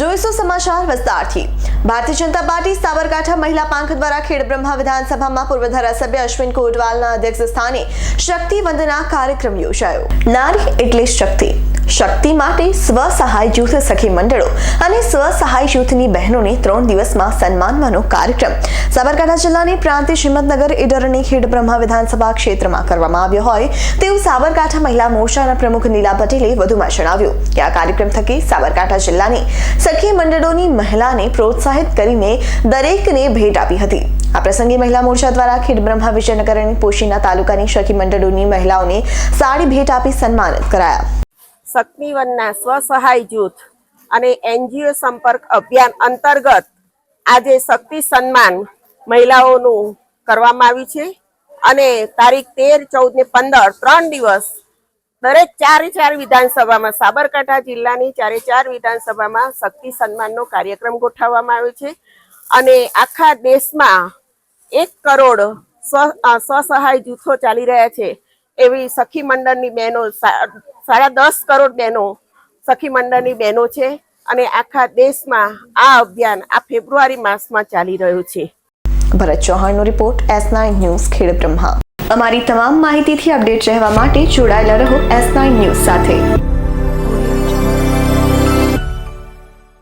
જોઈશું સમાચાર વિસ્તારથી. ભારતીય જનતા પાર્ટી સાબરકાંઠા મહિલા પાંખ દ્વારા ખેડ બ્રહ્મા વિધાનસભામાં પૂર્વ ધારાસભ્ય અશ્વિન કોટવાલના અધ્યક્ષ સ્થાને શક્તિ વંદના કાર્યક્રમ યોજાયો. નારી એટલે શક્તિ. શક્તિ માટે સ્વ સહાય જૂથ સખી મંડળો અને સ્વ સહાય જૂથની બહેનોને ત્રણ દિવસમાં સન્માનવાનો કાર્યક્રમ. સાબરકાંઠા જિલ્લાની પ્રાંતિ શ્રીમદનગર ઈડરની ખેડબ્રહ્મા વિધાનસભા ક્ષેત્રમાં કરવામાં આવ્યો હોય તેવું સાબરકાંઠા મહિલા મોરચાના પ્રમુખ નીલા પટેલે વધુમાં જણાવ્યું કે આ કાર્યક્રમ થકી સાબરકાંઠા જિલ્લાની સખી મંડળોની મહિલાને પ્રોત્સાહિત કરીને દરેકને ભેટ આપી હતી. આ પ્રસંગે મહિલા મોરચા દ્વારા ખેડબ્રહ્મા વિજયનગર અને પોશીના તાલુકાની સખી મંડળોની મહિલાઓને સાડી ભેટ આપી સન્માનિત કરાયા. શક્તિવનના સ્વસહાય જૂથ અને એનજીઓ સંપર્ક અભિયાન અંતર્ગત આજે શક્તિ સન્માન મહિલાઓનું કરવામાં આવ્યું છે અને તારીખ તેર ચૌદ ને પંદર, ત્રણ દિવસ દરેક ચારે ચાર વિધાનસભામાં સાબરકાંઠા જિલ્લાની ચારે ચાર વિધાનસભામાં શક્તિ સન્માનનો કાર્યક્રમ ગોઠવવામાં આવ્યો છે અને આખા દેશમાં એક કરોડ સ્વ સ્વસહાય જૂથો ચાલી રહ્યા છે. એવી સખી મંડળની બહેનો સાડા દસ કરોડ બહેનો સખી મંડળની બહેનો છે અને આખા દેશમાં આ અભિયાન આ ફેબ્રુઆરી માસમાં ચાલી રહ્યું છે. Bharat ચૌહાણનો report S nine news, Khed Brahma. અમારી તમામ માહિતીથી અપડેટ રહેવા માટે જોડાયેલા રહો એસ નાઇન ન્યૂઝ સાથે.